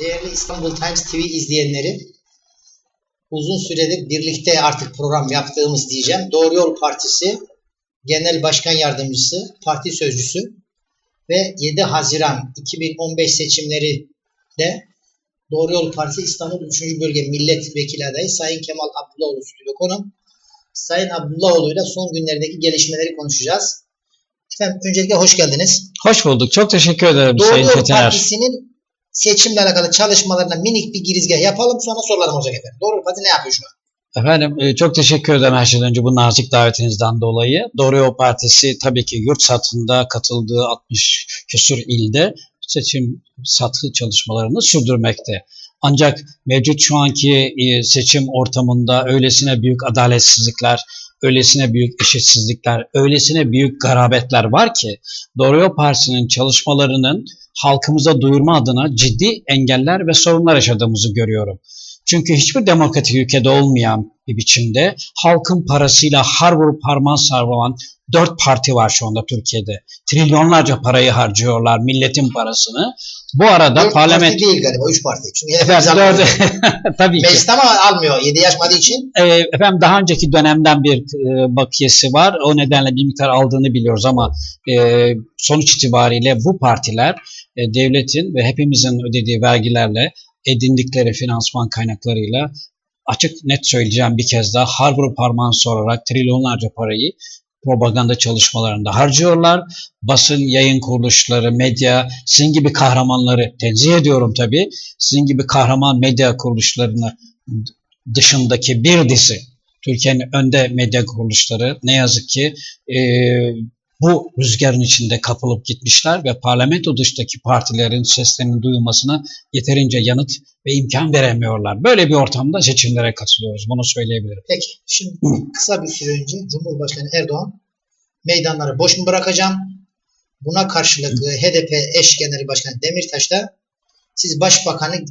Değerli İstanbul Times TV izleyenleri, uzun süredir birlikte artık program yaptığımız diyeceğim. Doğru Yol Partisi Genel Başkan Yardımcısı, Parti Sözcüsü ve 7 Haziran 2015 seçimleri de Doğru Yol Partisi İstanbul 3. Bölge Milletvekili adayı Sayın Kemal Abdullahoğlu stüdyo konum. Sayın Abdullahoğlu ile son günlerdeki gelişmeleri konuşacağız. Efendim öncelikle hoş geldiniz. Hoş bulduk. Çok teşekkür ederim Doğru Sayın Yol Çetiner. Partisi'nin seçimle alakalı çalışmalarına minik bir girizgah yapalım sonra sorularım olacak efendim. Doğru Partisi ne yapıyor şu an? Efendim e, çok teşekkür ederim her şeyden önce bu nazik davetinizden dolayı. Doğru Yol Partisi tabii ki yurt satında katıldığı 60 küsur ilde seçim satı çalışmalarını sürdürmekte. Ancak mevcut şu anki e, seçim ortamında öylesine büyük adaletsizlikler, öylesine büyük eşitsizlikler, öylesine büyük garabetler var ki Doğru Yol Partisi'nin çalışmalarının halkımıza duyurma adına ciddi engeller ve sorunlar yaşadığımızı görüyorum. Çünkü hiçbir demokratik ülkede olmayan bir biçimde halkın parasıyla har vurup harman sarılan dört parti var şu anda Türkiye'de. Trilyonlarca parayı harcıyorlar milletin parasını. Bu arada Dört parlament... parti değil galiba, üç parti. Çünkü Efendim, almıyor. Tabii ki. Meclis ama almıyor 7 yaş madde için. E, efendim daha önceki dönemden bir e, bakiyesi var. O nedenle bir miktar aldığını biliyoruz ama e, sonuç itibariyle bu partiler e, devletin ve hepimizin ödediği vergilerle edindikleri finansman kaynaklarıyla açık net söyleyeceğim bir kez daha har vurup parmağını sorarak trilyonlarca parayı propaganda çalışmalarında harcıyorlar. Basın, yayın kuruluşları, medya, sizin gibi kahramanları tenzih ediyorum tabii. Sizin gibi kahraman medya kuruluşlarını dışındaki bir dizi Türkiye'nin önde medya kuruluşları ne yazık ki e, bu rüzgarın içinde kapılıp gitmişler ve parlamento dışındaki partilerin seslerinin duyulmasına yeterince yanıt ve imkan veremiyorlar. Böyle bir ortamda seçimlere katılıyoruz. Bunu söyleyebilirim. Peki şimdi kısa bir süre önce Cumhurbaşkanı Erdoğan meydanları boş mu bırakacağım? Buna karşılık HDP eş genel başkanı Demirtaş da siz başbakanı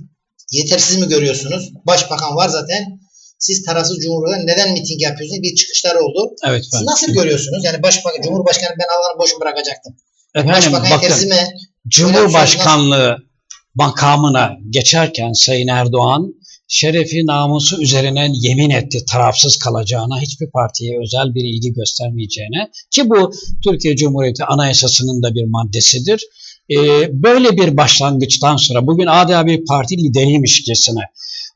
yetersiz mi görüyorsunuz? Başbakan var zaten. Siz tarafsız Cumhurbaşkanı neden miting yapıyorsunuz? Bir çıkışlar oldu. Evet Siz nasıl görüyorsunuz? Yani başbakan, Cumhurbaşkanı ben Allah'ını boş bırakacaktım? Efendim Başbakan bakın mi? Cumhurbaşkanlığı makamına geçerken Sayın Erdoğan şerefi namusu üzerine yemin etti tarafsız kalacağına, hiçbir partiye özel bir ilgi göstermeyeceğine ki bu Türkiye Cumhuriyeti Anayasası'nın da bir maddesidir. Ee, böyle bir başlangıçtan sonra bugün adeta bir parti lideriymişçesine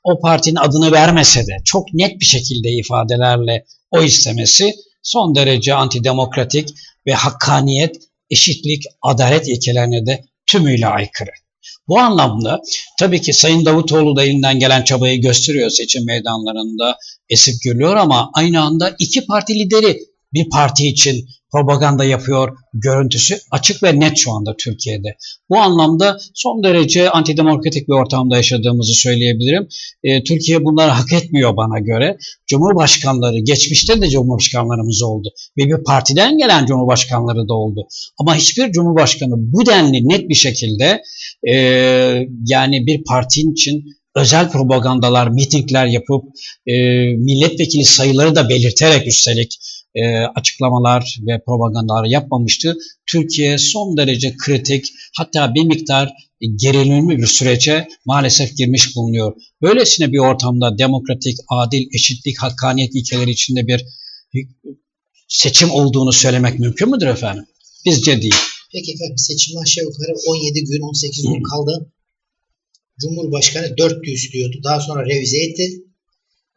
o partinin adını vermese de çok net bir şekilde ifadelerle o istemesi son derece antidemokratik ve hakkaniyet, eşitlik, adalet ilkelerine de tümüyle aykırı. Bu anlamda tabii ki Sayın Davutoğlu da elinden gelen çabayı gösteriyor seçim meydanlarında esip gürlüyor ama aynı anda iki parti lideri bir parti için propaganda yapıyor görüntüsü açık ve net şu anda Türkiye'de. Bu anlamda son derece antidemokratik bir ortamda yaşadığımızı söyleyebilirim. Ee, Türkiye bunları hak etmiyor bana göre. Cumhurbaşkanları, geçmişte de cumhurbaşkanlarımız oldu ve bir partiden gelen cumhurbaşkanları da oldu. Ama hiçbir cumhurbaşkanı bu denli net bir şekilde e, yani bir partinin için özel propagandalar, mitingler yapıp e, milletvekili sayıları da belirterek üstelik e, açıklamalar ve propagandalar yapmamıştı. Türkiye son derece kritik hatta bir miktar gerilimli bir sürece maalesef girmiş bulunuyor. Böylesine bir ortamda demokratik, adil, eşitlik, hakkaniyet ilkeleri içinde bir seçim olduğunu söylemek mümkün müdür efendim? Bizce değil. Peki efendim seçim aşağı yukarı 17 gün 18 gün kaldı. Cumhurbaşkanı 400 diyordu. Daha sonra revize etti.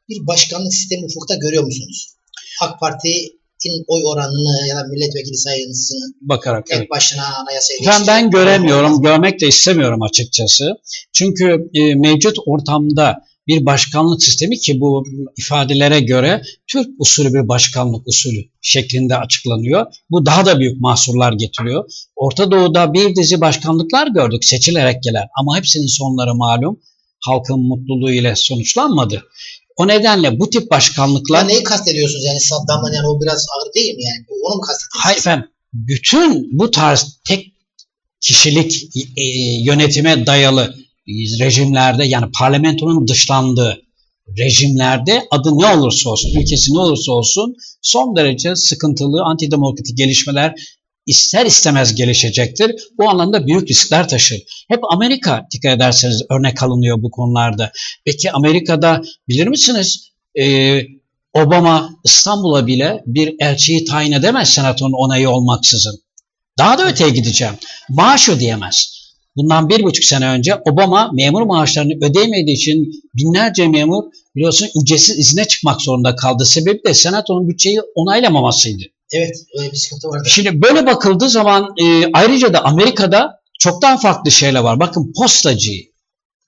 Bir başkanlık sistemi ufukta görüyor musunuz? AK Parti'nin oy oranını ya da milletvekili sayısını Bakarak tek evet. başına anayasayı Ben, ben göremiyorum, görmek de istemiyorum açıkçası. Çünkü e, mevcut ortamda bir başkanlık sistemi ki bu ifadelere göre Türk usulü bir başkanlık usulü şeklinde açıklanıyor. Bu daha da büyük mahsurlar getiriyor. Orta Doğu'da bir dizi başkanlıklar gördük seçilerek gelen ama hepsinin sonları malum halkın mutluluğu ile sonuçlanmadı. O nedenle bu tip Ya başkanlıklar neyi kastediyorsunuz yani Saddam'ın yani o biraz ağır değil mi yani? Onu mu kastediyorsunuz? Hayır efendim, bütün bu tarz tek kişilik e, yönetime dayalı rejimlerde yani parlamentonun dışlandığı rejimlerde adı ne olursa olsun, ülkesi ne olursa olsun son derece sıkıntılı antidemokratik gelişmeler ister istemez gelişecektir. Bu anlamda büyük riskler taşır. Hep Amerika dikkat ederseniz örnek alınıyor bu konularda. Peki Amerika'da bilir misiniz e, Obama İstanbul'a bile bir elçiyi tayin edemez senatonun onayı olmaksızın. Daha da öteye gideceğim. Maaş ödeyemez. Bundan bir buçuk sene önce Obama memur maaşlarını ödeyemediği için binlerce memur biliyorsun ücretsiz izne çıkmak zorunda kaldı. Sebebi de senatonun bütçeyi onaylamamasıydı. Evet, öyle bir sıkıntı vardı. Şimdi böyle bakıldığı zaman e, ayrıca da Amerika'da çok daha farklı şeyler var. Bakın postacıyı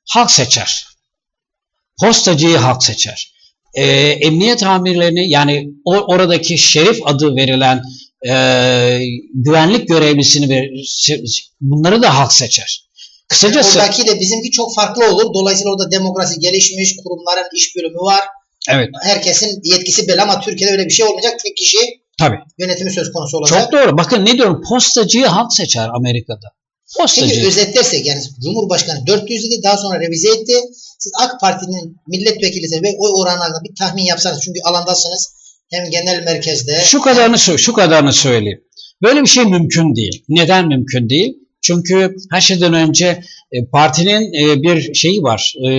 halk seçer. Postacıyı halk seçer. E, emniyet amirlerini yani o, oradaki şerif adı verilen e, güvenlik görevlisini ve bunları da halk seçer. Kısacası oradaki de bizimki çok farklı olur. Dolayısıyla orada demokrasi gelişmiş, kurumların iş bölümü var. Evet. Herkesin yetkisi belli ama Türkiye'de öyle bir şey olmayacak. Tek kişi Tabii. yönetimi söz konusu olacak. Çok doğru. Bakın ne diyorum? Postacıyı halk seçer Amerika'da. Postacı. Şimdi özetlersek yani Cumhurbaşkanı 400 idi daha sonra revize etti. Siz AK Parti'nin milletvekili ve oy oranlarında bir tahmin yapsanız çünkü alandasınız hem genel merkezde. Şu kadarını şu kadarını söyleyeyim. Böyle bir şey mümkün değil. Neden mümkün değil? Çünkü her şeyden önce e, partinin e, bir şeyi var. E,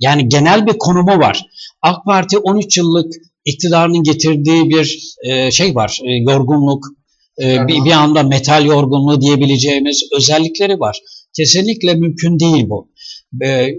yani genel bir konumu var. AK Parti 13 yıllık iktidarının getirdiği bir şey var. Yorgunluk, bir, bir anda metal yorgunluğu diyebileceğimiz özellikleri var. Kesinlikle mümkün değil bu.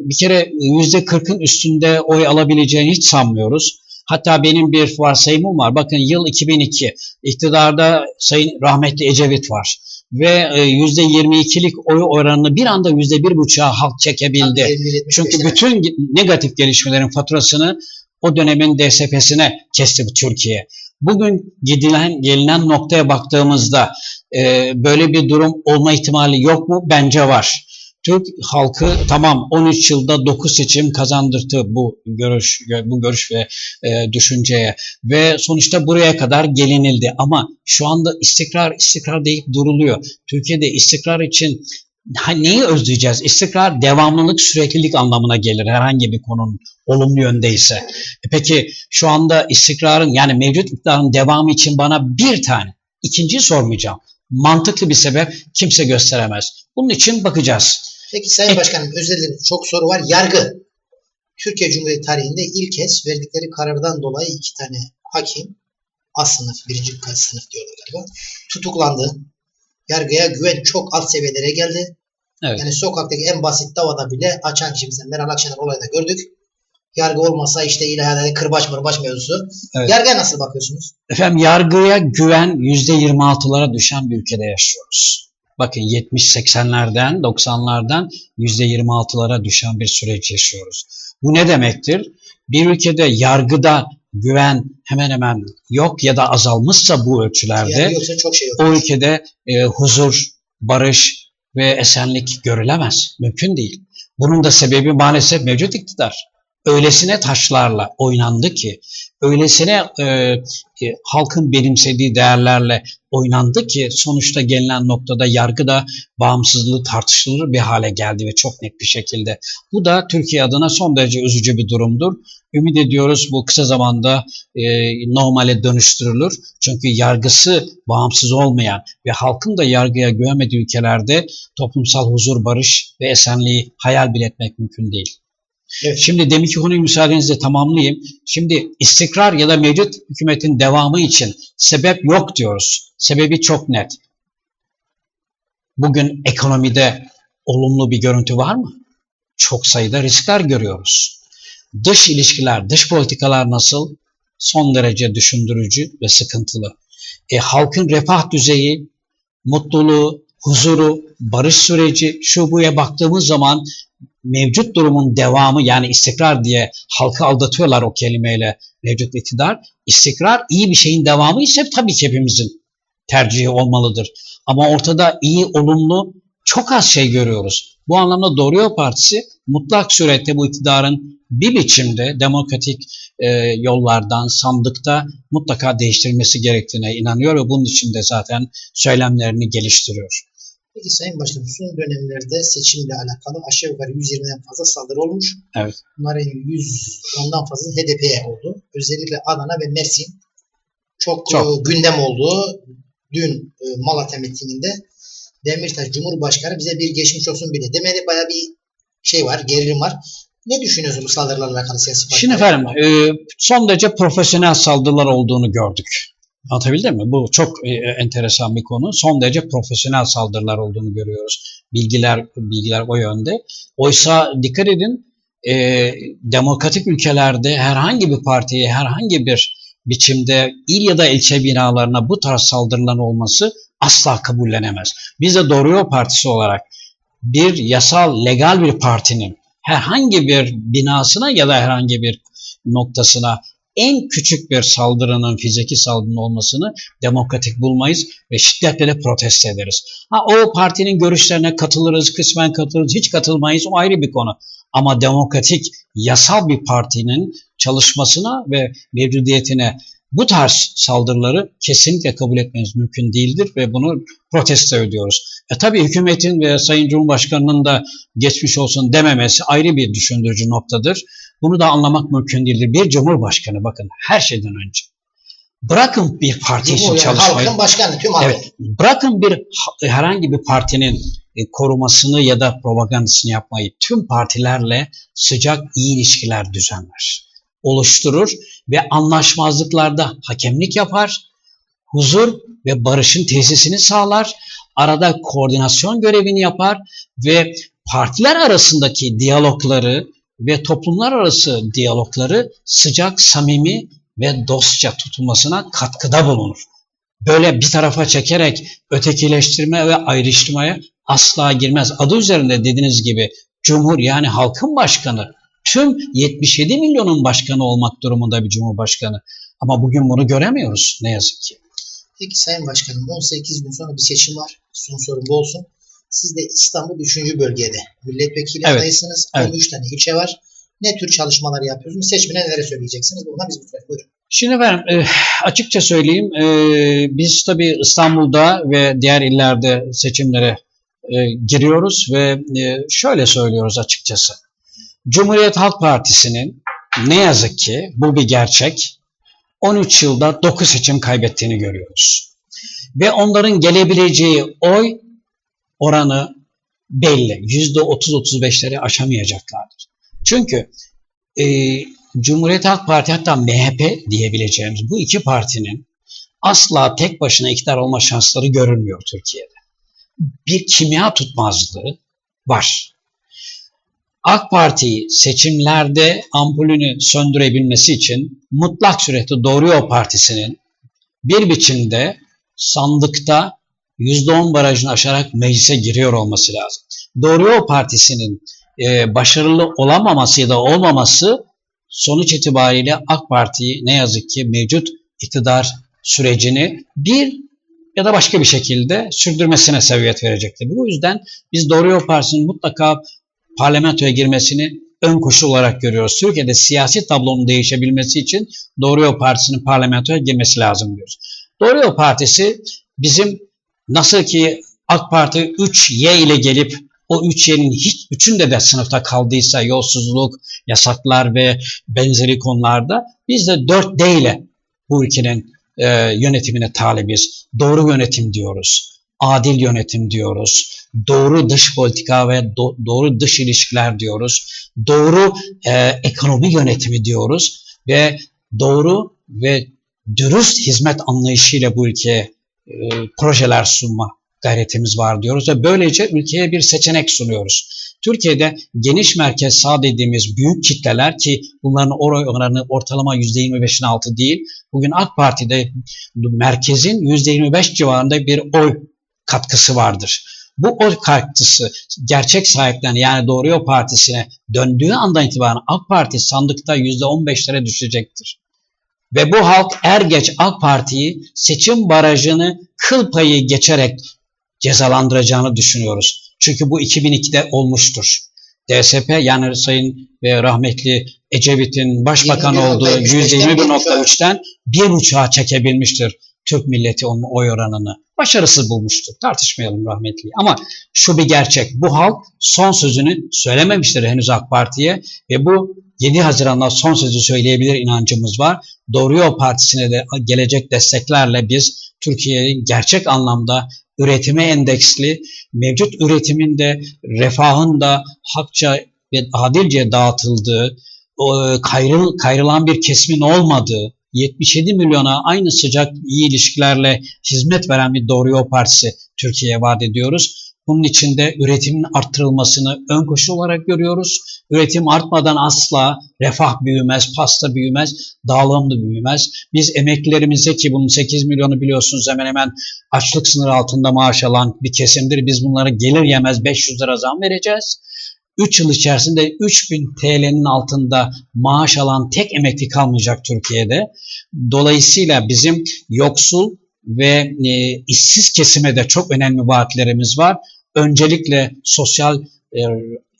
Bir kere %40'ın üstünde oy alabileceğini hiç sanmıyoruz. Hatta benim bir varsayımım var. Bakın yıl 2002 iktidarda Sayın Rahmetli Ecevit var ve %22'lik e, oy oranını bir anda %1,5'a halk çekebildi. Çünkü bütün negatif gelişmelerin faturasını o dönemin DSP'sine kesti bu Türkiye. Bugün gidilen gelinen noktaya baktığımızda e, böyle bir durum olma ihtimali yok mu? Bence var. Türk halkı tamam 13 yılda 9 seçim kazandırdı bu görüş bu görüş ve e, düşünceye ve sonuçta buraya kadar gelinildi ama şu anda istikrar istikrar deyip duruluyor. Türkiye'de istikrar için ha, neyi özleyeceğiz? İstikrar devamlılık, süreklilik anlamına gelir herhangi bir konunun olumlu yöndeyse. E peki şu anda istikrarın yani mevcut iktidarın devamı için bana bir tane, ikinciyi sormayacağım. Mantıklı bir sebep kimse gösteremez. Bunun için bakacağız. Peki Sayın Başkanım özür dilerim çok soru var. Yargı. Türkiye Cumhuriyeti tarihinde ilk kez verdikleri karardan dolayı iki tane hakim A sınıf, birinci sınıf diyorlar galiba. Tutuklandı. Yargıya güven çok alt seviyelere geldi. Evet. Yani sokaktaki en basit davada bile açan kişimizden Meral Akşener olayında gördük. Yargı olmasa işte ilahi kırbaç mırbaç mevzusu. Evet. Yargıya nasıl bakıyorsunuz? Efendim yargıya güven %26'lara düşen bir ülkede yaşıyoruz. Bakın 70-80'lerden, 90'lardan %26'lara düşen bir süreç yaşıyoruz. Bu ne demektir? Bir ülkede yargıda güven hemen hemen yok ya da azalmışsa bu ölçülerde çok şey o ülkede e, huzur, barış ve esenlik görülemez. Mümkün değil. Bunun da sebebi maalesef mevcut iktidar öylesine taşlarla oynandı ki, öylesine e, e, halkın benimsediği değerlerle oynandı ki sonuçta gelinen noktada yargı da bağımsızlığı tartışılır bir hale geldi ve çok net bir şekilde. Bu da Türkiye adına son derece üzücü bir durumdur. Ümit ediyoruz bu kısa zamanda e, normale dönüştürülür. Çünkü yargısı bağımsız olmayan ve halkın da yargıya güvenmediği ülkelerde toplumsal huzur, barış ve esenliği hayal bile etmek mümkün değil. Evet. Şimdi deminki konuyu müsaadenizle tamamlayayım. Şimdi istikrar ya da mevcut hükümetin devamı için sebep yok diyoruz. Sebebi çok net. Bugün ekonomide olumlu bir görüntü var mı? Çok sayıda riskler görüyoruz. Dış ilişkiler, dış politikalar nasıl? Son derece düşündürücü ve sıkıntılı. E, halkın refah düzeyi, mutluluğu, huzuru, barış süreci şu buya baktığımız zaman mevcut durumun devamı yani istikrar diye halkı aldatıyorlar o kelimeyle mevcut iktidar. İstikrar iyi bir şeyin devamı ise tabii ki hepimizin tercihi olmalıdır. Ama ortada iyi, olumlu çok az şey görüyoruz. Bu anlamda Doğru Yol Partisi mutlak surette bu iktidarın bir biçimde demokratik e, yollardan, sandıkta mutlaka değiştirilmesi gerektiğine inanıyor ve bunun için de zaten söylemlerini geliştiriyor. Peki Sayın Başkanım son dönemlerde seçimle alakalı aşağı yukarı 120'den fazla saldırı olmuş. Evet. Bunların 100 ondan fazla HDP'ye oldu. Özellikle Adana ve Mersin çok, çok. E, gündem oldu. dün e, Malatya mitinginde Demirtaş Cumhurbaşkanı bize bir geçmiş olsun bile demedi. Baya bir şey var, gerilim var. Ne düşünüyorsunuz saldırılarla alakalı siyasi partiler? Şimdi efendim e, son derece profesyonel saldırılar olduğunu gördük. Anlatabildim mi? Bu çok e, enteresan bir konu. Son derece profesyonel saldırılar olduğunu görüyoruz. Bilgiler bilgiler o yönde. Oysa dikkat edin e, demokratik ülkelerde herhangi bir partiye herhangi bir biçimde il ya da ilçe binalarına bu tarz saldırılan olması asla kabullenemez. Biz de Doğru Yol Partisi olarak bir yasal, legal bir partinin herhangi bir binasına ya da herhangi bir noktasına en küçük bir saldırının, fiziki saldırının olmasını demokratik bulmayız ve şiddetle de protesto ederiz. Ha, o partinin görüşlerine katılırız, kısmen katılırız, hiç katılmayız o ayrı bir konu. Ama demokratik, yasal bir partinin çalışmasına ve mevcudiyetine bu tarz saldırıları kesinlikle kabul etmeniz mümkün değildir ve bunu protesto ediyoruz. E tabi hükümetin ve Sayın Cumhurbaşkanı'nın da geçmiş olsun dememesi ayrı bir düşündürücü noktadır. Bunu da anlamak mümkün değildir. Bir Cumhurbaşkanı bakın her şeyden önce. Bırakın bir parti için çalışmayı. Halkın başkanı tüm halk. Evet, bırakın bir herhangi bir partinin e, korumasını ya da propagandasını yapmayı tüm partilerle sıcak iyi ilişkiler düzenler. Oluşturur ve anlaşmazlıklarda hakemlik yapar, huzur ve barışın tesisini sağlar, arada koordinasyon görevini yapar ve partiler arasındaki diyalogları ve toplumlar arası diyalogları sıcak, samimi ve dostça tutulmasına katkıda bulunur. Böyle bir tarafa çekerek ötekileştirme ve ayrıştırmaya asla girmez. Adı üzerinde dediğiniz gibi Cumhur yani halkın başkanı tüm 77 milyonun başkanı olmak durumunda bir cumhurbaşkanı. Ama bugün bunu göremiyoruz ne yazık ki. Peki Sayın Başkanım 18 gün sonra bir seçim var. Son sorum bu olsun. Siz de İstanbul 3. bölgede milletvekili Evet, adayısınız. evet. 13 tane ilçe var. Ne tür çalışmalar yapıyorsunuz? Seçmene neler söyleyeceksiniz? Buradan biz bitirelim. Buyurun. Şimdi efendim e, açıkça söyleyeyim e, biz tabii İstanbul'da ve diğer illerde seçimlere e, giriyoruz ve e, şöyle söylüyoruz açıkçası. Cumhuriyet Halk Partisi'nin ne yazık ki bu bir gerçek 13 yılda 9 seçim kaybettiğini görüyoruz. Ve onların gelebileceği oy oranı belli. %30-35'leri aşamayacaklardır. Çünkü e, Cumhuriyet Halk Parti hatta MHP diyebileceğimiz bu iki partinin asla tek başına iktidar olma şansları görülmüyor Türkiye'de. Bir kimya tutmazlığı var. AK Parti seçimlerde ampulünü söndürebilmesi için mutlak surette Doğru Yol Partisi'nin bir biçimde sandıkta %10 barajını aşarak meclise giriyor olması lazım. Doğru Yol Partisi'nin e, başarılı olamaması ya da olmaması sonuç itibariyle AK Parti'yi ne yazık ki mevcut iktidar sürecini bir ya da başka bir şekilde sürdürmesine sebebiyet verecektir. Bu yüzden biz Doğru Yol Partisi'nin mutlaka parlamentoya girmesini ön koşul olarak görüyoruz. Türkiye'de siyasi tablonun değişebilmesi için Doğru Yol Partisi'nin parlamentoya girmesi lazım diyoruz. Doğru Yol Partisi bizim nasıl ki AK Parti 3Y ile gelip o 3Y'nin hiç üçünde de sınıfta kaldıysa yolsuzluk, yasaklar ve benzeri konularda biz de 4D ile bu ülkenin e, yönetimine talibiz. Doğru yönetim diyoruz. Adil yönetim diyoruz. Doğru dış politika ve do- doğru dış ilişkiler diyoruz. Doğru e, ekonomi yönetimi diyoruz ve doğru ve dürüst hizmet anlayışıyla bu ülkeye e, projeler sunma gayretimiz var diyoruz ve böylece ülkeye bir seçenek sunuyoruz. Türkiye'de geniş merkez sağ dediğimiz büyük kitleler ki bunların oy oranı ortalama %25'in altı değil. Bugün AK Parti'de merkezin %25 civarında bir oy katkısı vardır. Bu oy katkısı gerçek sahiplerine yani Doğru Yol Partisi'ne döndüğü andan itibaren AK Parti sandıkta %15'lere düşecektir. Ve bu halk er geç AK Parti'yi seçim barajını kıl payı geçerek cezalandıracağını düşünüyoruz. Çünkü bu 2002'de olmuştur. DSP yani Sayın ve rahmetli Ecevit'in başbakan olduğu %21.3'ten bir uçağa çekebilmiştir Türk milleti onun oy oranını. Başarısız bulmuştur. Tartışmayalım rahmetli. Ama şu bir gerçek. Bu halk son sözünü söylememiştir henüz AK Parti'ye ve bu 7 Haziran'da son sözü söyleyebilir inancımız var. Doğru Yol Partisi'ne de gelecek desteklerle biz Türkiye'nin gerçek anlamda üretime endeksli, mevcut üretimin de refahın da hakça ve adilce dağıtıldığı, kayrıl, kayrılan bir kesimin olmadığı, 77 milyona aynı sıcak iyi ilişkilerle hizmet veren bir Doğru Yol Partisi Türkiye'ye vaat ediyoruz. Bunun içinde üretimin arttırılmasını ön koşul olarak görüyoruz. Üretim artmadan asla refah büyümez, pasta büyümez, dağılım da büyümez. Biz emeklilerimize ki bunun 8 milyonu biliyorsunuz hemen hemen açlık sınırı altında maaş alan bir kesimdir. Biz bunlara gelir yemez 500 lira zam vereceğiz. 3 yıl içerisinde 3000 TL'nin altında maaş alan tek emekli kalmayacak Türkiye'de. Dolayısıyla bizim yoksul ve e, işsiz kesime de çok önemli vaatlerimiz var. Öncelikle sosyal e,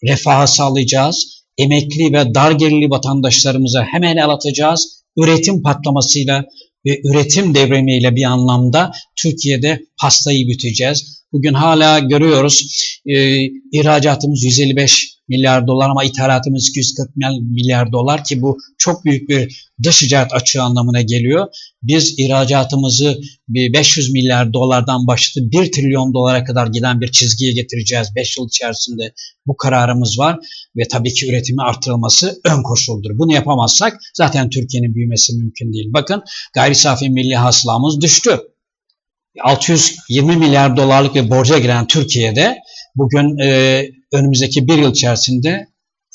refahı sağlayacağız. Emekli ve dar gelirli vatandaşlarımıza hemen el atacağız. Üretim patlamasıyla ve üretim devrimiyle bir anlamda Türkiye'de pastayı büteceğiz. Bugün hala görüyoruz e, ihracatımız 155 milyar dolar ama ithalatımız 240 milyar dolar ki bu çok büyük bir dış icat açığı anlamına geliyor. Biz ihracatımızı 500 milyar dolardan başladı 1 trilyon dolara kadar giden bir çizgiye getireceğiz 5 yıl içerisinde bu kararımız var ve tabii ki üretimi artırılması ön koşuldur. Bunu yapamazsak zaten Türkiye'nin büyümesi mümkün değil. Bakın gayri safi milli hasılamız düştü. 620 milyar dolarlık bir borca giren Türkiye'de bugün e, önümüzdeki bir yıl içerisinde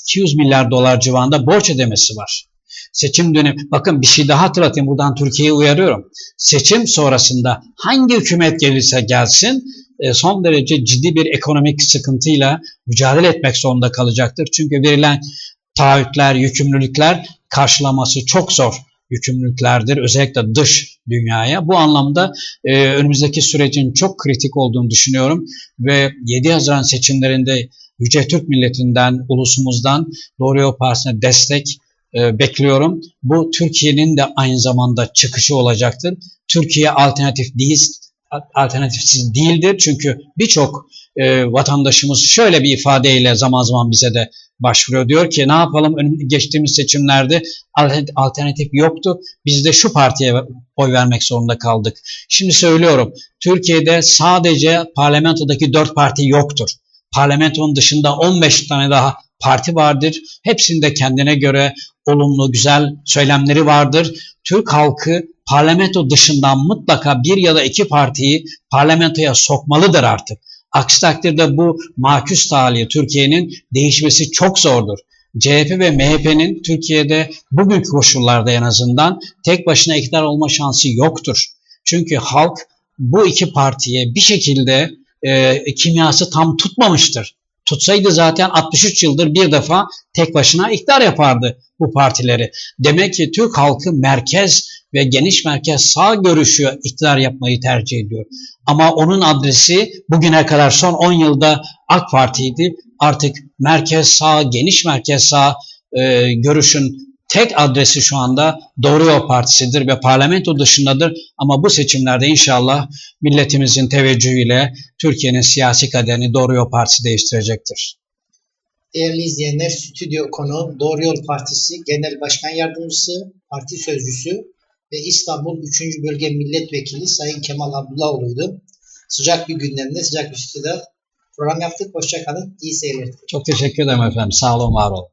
200 milyar dolar civarında borç ödemesi var. Seçim dönemi, bakın bir şey daha hatırlatayım buradan Türkiye'yi uyarıyorum. Seçim sonrasında hangi hükümet gelirse gelsin e, son derece ciddi bir ekonomik sıkıntıyla mücadele etmek zorunda kalacaktır. Çünkü verilen taahhütler, yükümlülükler karşılaması çok zor yükümlülüklerdir. Özellikle dış dünyaya. Bu anlamda e, önümüzdeki sürecin çok kritik olduğunu düşünüyorum ve 7 Haziran seçimlerinde Yüce Türk milletinden, ulusumuzdan Doğru Yol Partisi'ne destek e, bekliyorum. Bu Türkiye'nin de aynı zamanda çıkışı olacaktır. Türkiye alternatif değil, alternatifsiz değildir. Çünkü birçok e, vatandaşımız şöyle bir ifadeyle zaman zaman bize de başvuruyor. Diyor ki ne yapalım geçtiğimiz seçimlerde alternatif yoktu. Biz de şu partiye oy vermek zorunda kaldık. Şimdi söylüyorum Türkiye'de sadece parlamentodaki dört parti yoktur. Parlamentonun dışında 15 tane daha parti vardır. Hepsinde kendine göre olumlu, güzel söylemleri vardır. Türk halkı parlamento dışından mutlaka bir ya da iki partiyi parlamentoya sokmalıdır artık. Aksi takdirde bu maküs talihi Türkiye'nin değişmesi çok zordur. CHP ve MHP'nin Türkiye'de bugünkü koşullarda en azından tek başına iktidar olma şansı yoktur. Çünkü halk bu iki partiye bir şekilde e, kimyası tam tutmamıştır. Tutsaydı zaten 63 yıldır bir defa tek başına iktidar yapardı bu partileri. Demek ki Türk halkı merkez ve geniş merkez sağ görüşü iktidar yapmayı tercih ediyor. Ama onun adresi bugüne kadar son 10 yılda AK Parti'ydi. Artık merkez sağ, geniş merkez sağ e, görüşün tek adresi şu anda Doğru Yol Partisi'dir ve parlamento dışındadır. Ama bu seçimlerde inşallah milletimizin teveccühüyle Türkiye'nin siyasi kaderini Doğru Yol Partisi değiştirecektir. Değerli izleyenler, stüdyo konu Doğru Yol Partisi Genel Başkan Yardımcısı, Parti Sözcüsü ve İstanbul 3. Bölge Milletvekili Sayın Kemal Abdullahoğlu'ydu. Sıcak bir gündemde, sıcak bir stüdyoda program yaptık. Hoşçakalın, iyi seyirler. Çok teşekkür ederim efendim. Sağ olun, var olun.